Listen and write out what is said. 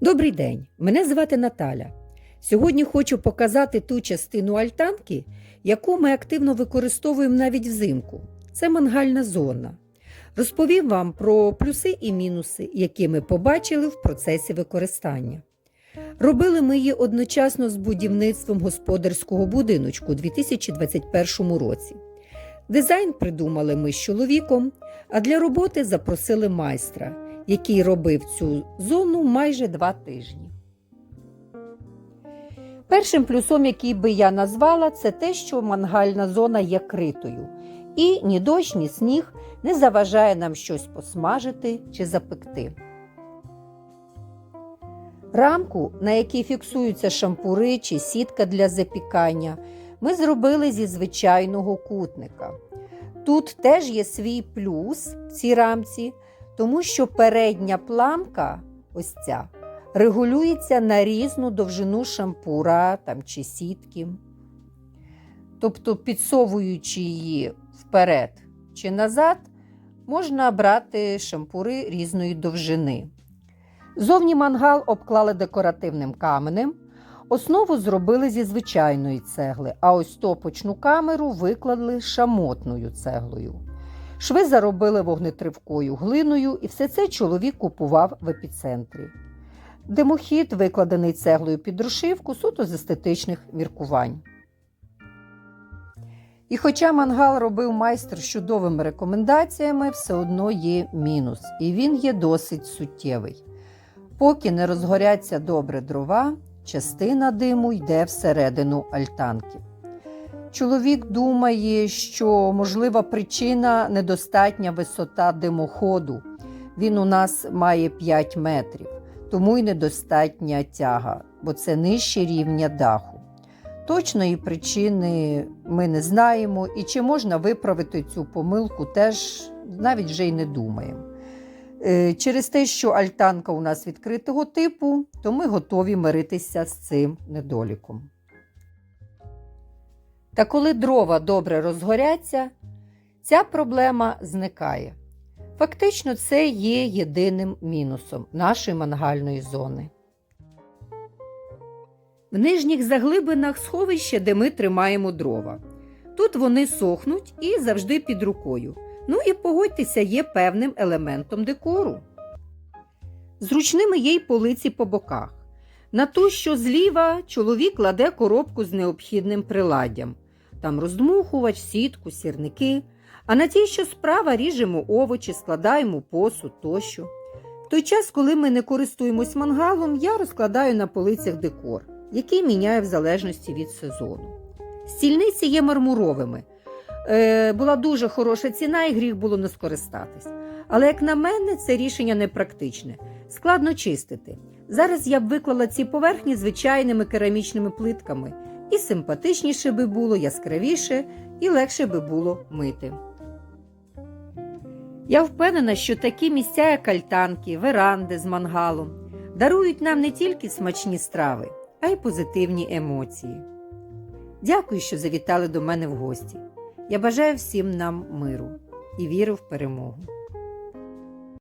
Добрий день, мене звати Наталя. Сьогодні хочу показати ту частину альтанки, яку ми активно використовуємо навіть взимку. Це мангальна зона. Розповім вам про плюси і мінуси, які ми побачили в процесі використання. Робили ми її одночасно з будівництвом господарського будиночку у 2021 році. Дизайн придумали ми з чоловіком, а для роботи запросили майстра, який робив цю зону майже два тижні. Першим плюсом, який би я назвала, це те, що мангальна зона є критою, і ні дощ, ні сніг не заважає нам щось посмажити чи запекти. Рамку, на якій фіксуються шампури чи сітка для запікання, ми зробили зі звичайного кутника. Тут теж є свій плюс в цій рамці, тому що передня пламка, ось ця, регулюється на різну довжину шампура там, чи сітки. Тобто, підсовуючи її вперед чи назад, можна брати шампури різної довжини. Зовні мангал обклали декоративним каменем. Основу зробили зі звичайної цегли, а ось топочну камеру викладали шамотною цеглою. Шви заробили вогнетривкою глиною, і все це чоловік купував в епіцентрі. Димохід викладений цеглою під рушивку суто з естетичних міркувань. І хоча мангал робив майстер з чудовими рекомендаціями, все одно є мінус, і він є досить суттєвий. Поки не розгоряться добре дрова, частина диму йде всередину альтанки. Чоловік думає, що можлива причина недостатня висота димоходу. Він у нас має 5 метрів, тому й недостатня тяга, бо це нижче рівня даху. Точної причини ми не знаємо, і чи можна виправити цю помилку, теж навіть вже й не думаємо. Е, Через те, що альтанка у нас відкритого типу, то ми готові миритися з цим недоліком. Та коли дрова добре розгоряться, ця проблема зникає. Фактично, це є єдиним мінусом нашої мангальної зони. В нижніх заглибинах сховища, де ми тримаємо дрова. Тут вони сохнуть і завжди під рукою. Ну і погодьтеся, є певним елементом декору. Зручними є й полиці по боках. На ту, що зліва, чоловік кладе коробку з необхідним приладдям. Там роздмухувач, сітку, сірники. А на тій, що справа, ріжемо овочі, складаємо посуд тощо. В той час, коли ми не користуємось мангалом, я розкладаю на полицях декор, який міняє в залежності від сезону. Стільниці є мармуровими. Е, була дуже хороша ціна, і гріх було не скористатись. Але, як на мене, це рішення непрактичне. Складно чистити. Зараз я б виклала ці поверхні звичайними керамічними плитками, і симпатичніше би було, яскравіше, і легше би було мити. Я впевнена, що такі місця, як альтанки, веранди з мангалом, дарують нам не тільки смачні страви, а й позитивні емоції. Дякую, що завітали до мене в гості. Я бажаю всім нам миру і віру в перемогу.